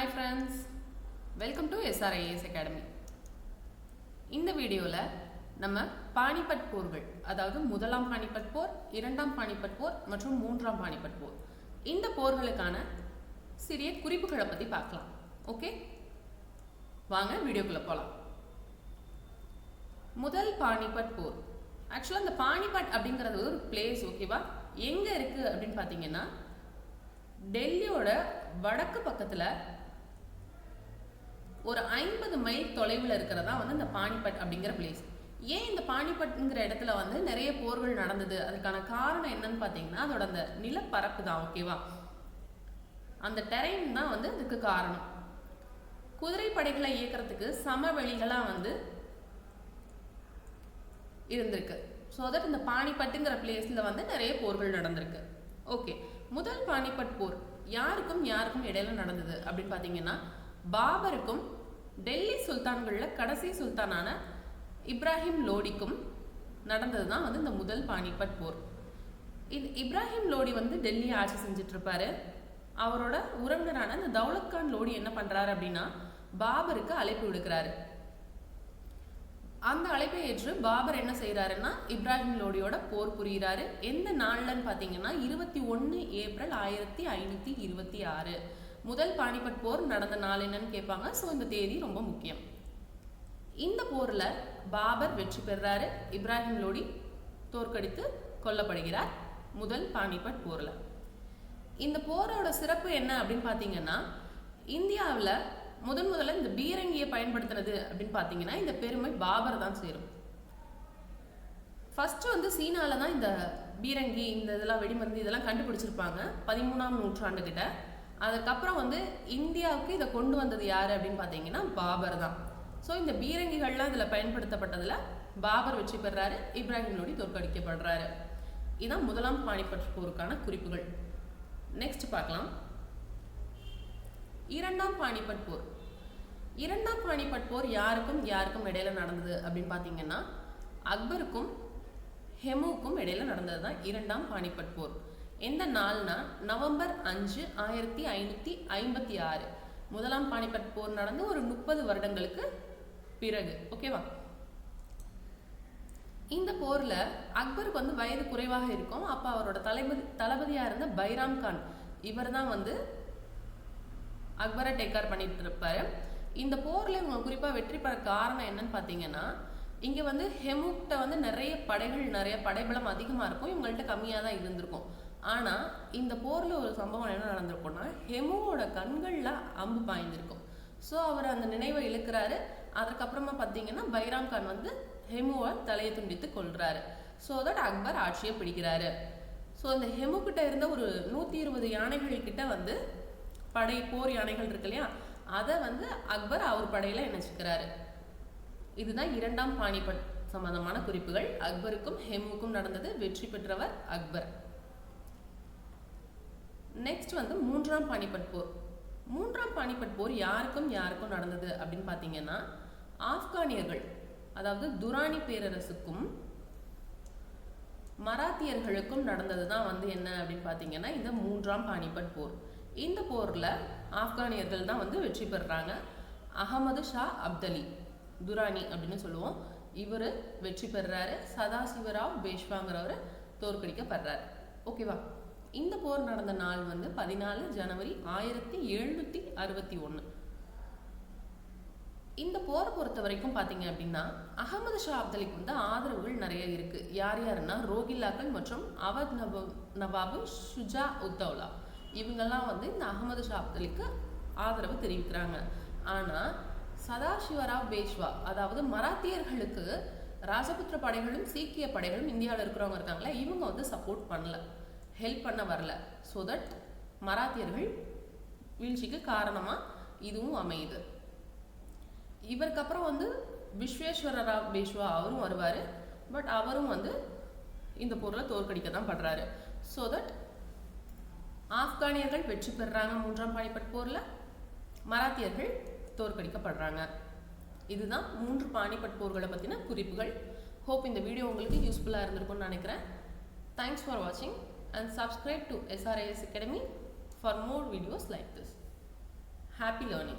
Hi friends welcome to SRIS academy இந்த வீடியோவில் நம்ம பானிபட் போர்கள் அதாவது முதலாம் பானிபட் போர் இரண்டாம் பானிபட் போர் மற்றும் மூன்றாம் பானிபட் போர். இந்த போர்களுக்கான சிறிய குறிப்புகளை பற்றி பார்க்கலாம். ஓகே வாங்க வீடியோக்குள்ளே போகலாம் முதல் பானிபட் போர். ஆக்சுவலாக இந்த பானிபட் அப்படிங்கிறது ஒரு பிளேஸ் ஓகேவா எங்கே இருக்குது அப்படின்னு பார்த்தீங்கன்னா டெல்லியோட வடக்கு பக்கத்தில் ஒரு ஐம்பது மைல் தொலைவில் இருக்கிறதா வந்து இந்த பானிபட் அப்படிங்கிற பிளேஸ் ஏன் இந்த பானிபட்ங்கிற இடத்துல வந்து நிறைய போர்கள் நடந்தது? அதுக்கான காரணம் என்னன்னு பார்த்தீங்கன்னா அதோட அந்த நிலப்பரப்பு தான் ஓகேவா அந்த டெரைன் தான் வந்து அதுக்கு காரணம். குதிரை படைகளை இயக்கிறதுக்கு சமவெளிகளாக வந்து இருந்திருக்கு. ஸோ தட் இந்த பானிப்பட்டுங்கிற பிளேஸில் வந்து நிறைய போர்கள் நடந்திருக்கு. ஓகே முதல் பானிபட் போர் யாருக்கும் யாருக்கும் இடையில நடந்தது அப்படின்னு பார்த்தீங்கன்னா பாபருக்கும் டெல்லி சுல்தான்களில் கடைசி சுல்தானான இப்ராஹிம் லோடிக்கும் நடந்தது தான் வந்து இந்த முதல் பானிபட் போர். இது இப்ராஹிம் லோடி வந்து டெல்லி ஆட்சி செஞ்சிட்ருப்பாரு. அவரோட உறவினரான இந்த தௌலத் கான் லோடி என்ன பண்ணுறாரு அப்படின்னா பாபருக்கு அழைப்பு விடுக்கிறாரு. அந்த அழைப்பை ஏற்று பாபர் என்ன செய்கிறாருன்னா இப்ராஹிம் லோடியோட போர் புரிகிறாரு எந்த நாள்லன்னு பார்த்தீங்கன்னா இருபத்தி ஒன்று ஏப்ரல் ஆயிரத்தி ஐநூற்றி இருபத்தி ஆறு. முதல் பானிபட் போர் நடந்த நாள் என்னன்னு கேட்பாங்க. ஸோ இந்த தேதி ரொம்ப முக்கியம். இந்த போரில் பாபர் வெற்றி பெறுறாரு இப்ராஹிம் லோடி தோற்கடித்து கொல்லப்படுகிறார் முதல் பானிபட் போரில். இந்த போரோட சிறப்பு என்ன அப்படின்னு பார்த்தீங்கன்னா இந்தியாவில் முதன் முதல்ல இந்த பீரங்கியை பயன்படுத்துறது அப்படின்னு பார்த்தீங்கன்னா இந்த பெருமை பாபர் தான் சேரும். ஃபஸ்ட்டு வந்து சீனாவில் தான் இந்த பீரங்கி இந்த இதெல்லாம் வெடிமருந்து இதெல்லாம் கண்டுபிடிச்சிருப்பாங்க. பதிமூணாம் நூற்றாண்டுக்கிட்ட அதுக்கப்புறம் வந்து இந்தியாவுக்கு இதை கொண்டு வந்தது யார் அப்படின்னு பார்த்தீங்கன்னா பாபர் தான். ஸோ இந்த பீரங்கிகள்லாம் இதில் பயன்படுத்தப்பட்டதில் பாபர் வெற்றி பெறாரு இப்ராஹிம் லோடி தோற்கடிக்கப்படுறாரு. இதுதான் முதலாம் பாணிபட் போருக்கான குறிப்புகள். நெக்ஸ்ட் பார்க்கலாம். இரண்டாம் பாணிபட் போர். இரண்டாம் பாணிபட் போர் யாருக்கும் யாருக்கும் இடையில நடந்தது அப்படின்னு பார்த்தீங்கன்னா அக்பருக்கும் ஹெமுவுக்கும் இடையில நடந்தது தான் இரண்டாம் பாணிபட் போர். எந்த நாள்னா நவம்பர் அஞ்சு ஆயிரத்தி ஐநூற்றி ஐம்பத்தி ஆறு. முதலாம் பானிபட் போர் நடந்து ஒரு முப்பது வருடங்களுக்கு பிறகு. ஓகேவா இந்த போரில் அக்பருக்கு வந்து வயது குறைவாக இருக்கும். அப்போ அவரோட தளபதி தளபதியாக இருந்த பைராம் கான் இவர் தான் வந்து அக்பரை டேக்கார் பண்ணிட்டு இருப்பார் இந்த போரில் இவங்க குறிப்பாக வெற்றி பெற காரணம் என்னன்னு பார்த்தீங்கன்னா இங்கே வந்து ஹெமுக்ட வந்து நிறைய படைகள் நிறைய படைபலம் அதிகமாக இருக்கும். இவங்கள்ட்ட கம்மியாக தான் இருந்திருக்கும். ஆனால் இந்த போரில் ஒரு சம்பவம் என்ன நடந்திருக்கும்னா ஹெமுவோட கண்களில் அம்பு பாய்ந்திருக்கும். ஸோ அவர் அந்த நினைவை இழுக்கிறாரு. அதுக்கப்புறமா பார்த்தீங்கன்னா பைராம் கான் வந்து ஹெமுவை தலையை துண்டித்து கொள்கிறாரு ஸோ தட் அக்பர் ஆட்சியை பிடிக்கிறாரு. ஸோ அந்த ஹெமு கிட்ட இருந்த ஒரு நூற்றி இருபது யானைகள் கிட்ட வந்து படை போர் யானைகள் இருக்கு இல்லையா? அதை வந்து அக்பர் அவர் படையில் இணைச்சிக்கிறாரு. இதுதான் இரண்டாம் பாணிபட் சம்பந்தமான குறிப்புகள். அக்பருக்கும் ஹெமுவுக்கும் நடந்தது வெற்றி பெற்றவர் அக்பர். நெக்ஸ்ட் வந்து மூன்றாம் பானிபட் போர். மூன்றாம் பானிபட் போர் யாருக்கும் யாருக்கும் நடந்தது அப்படின்னு பார்த்தீங்கன்னா ஆப்கானியர்கள் அதாவது துரானி பேரரசுக்கும் மராத்தியர்களுக்கும் நடந்தது தான் வந்து என்ன அப்படின்னு பார்த்தீங்கன்னா இந்த மூன்றாம் பானிபட் போர். இந்த போரில் ஆப்கானியர்கள் தான் வந்து வெற்றி பெறுறாங்க அகமது ஷா அப்தலி துரானி அப்படின்னு சொல்லுவோம். இவர் வெற்றி பெறுறாரு சதாசிவராவ் பேஷ்வாங்கிறவர் தோற்கடிக்கப்படுறாரு. ஓகேவா? இந்த போர் நடந்த நாள் வந்து பதினாலு ஜனவரி ஆயிரத்தி எழுநூற்றி அறுபத்தி ஒன்று இந்த போரை பொறுத்த வரைக்கும் பார்த்தீங்க அப்படின்னா அகமது ஷா அப்தலிக்கு வந்து ஆதரவுகள் நிறைய இருக்கு. யார் யாருன்னா ரோகில்லாக்கள் மற்றும் அவத் நப நவாபு ஷுஜா உத்தவ்லா இவங்கெல்லாம் வந்து இந்த அகமது ஷா அப்தலிக்கு ஆதரவு தெரிவிக்கிறாங்க. ஆனால் சதாசிவராவ் பேஷ்வா அதாவது மராத்தியர்களுக்கு ராஜபுத்திர படைகளும் சீக்கிய படைகளும் இந்தியாவில் இருக்கிறவங்க இருக்காங்களே இவங்க வந்து சப்போர்ட் பண்ணல. ஹெல்ப் பண்ண வரல. ஸோ தட் மராத்தியர்கள் வீழ்ச்சிக்கு காரணமாக இதுவும் அமையுது. இவருக்கு அப்புறம் வந்து விஸ்வேஸ்வர ராவ் பேஷ்வா அவரும் வருவார். பட் அவரும் வந்து இந்த போரில் தோற்கடிக்க தான் படுறாரு. ஸோ தட் ஆப்கானியர்கள் வெற்றி பெறுறாங்க மூன்றாம் பாணிபட் போரில். மராத்தியர்கள் தோற்கடிக்கப்படுறாங்க. இதுதான் மூன்று பாணிபட் போர்களை பற்றின குறிப்புகள். ஹோப் இந்த வீடியோ உங்களுக்கு யூஸ்ஃபுல்லாக இருந்திருக்கும்னு நினைக்கிறேன். தேங்க்ஸ் ஃபார் வாட்சிங் and subscribe to SRIS Academy for more videos like this. Happy learning!